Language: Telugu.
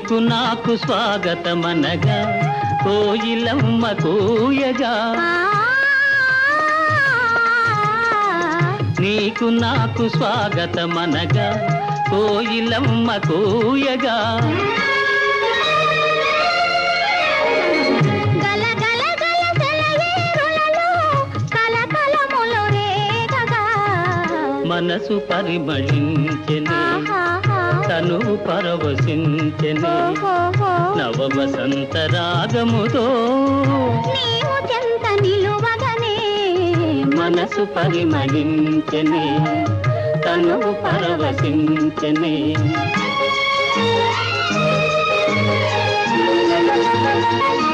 నీకు నాకు స్వాగతమనగా కోయిలమ్మ కూయగా. నీకు నాకు స్వాగతమనగా కోయిలమ్మ కూయగా. మనసు పరిమళించెనే. తను పరవశించెనే. ఓహోహో. నవ వసంత రాగముతో మనసు పరిమళించెనే. తను పరవశించెనే. మనసు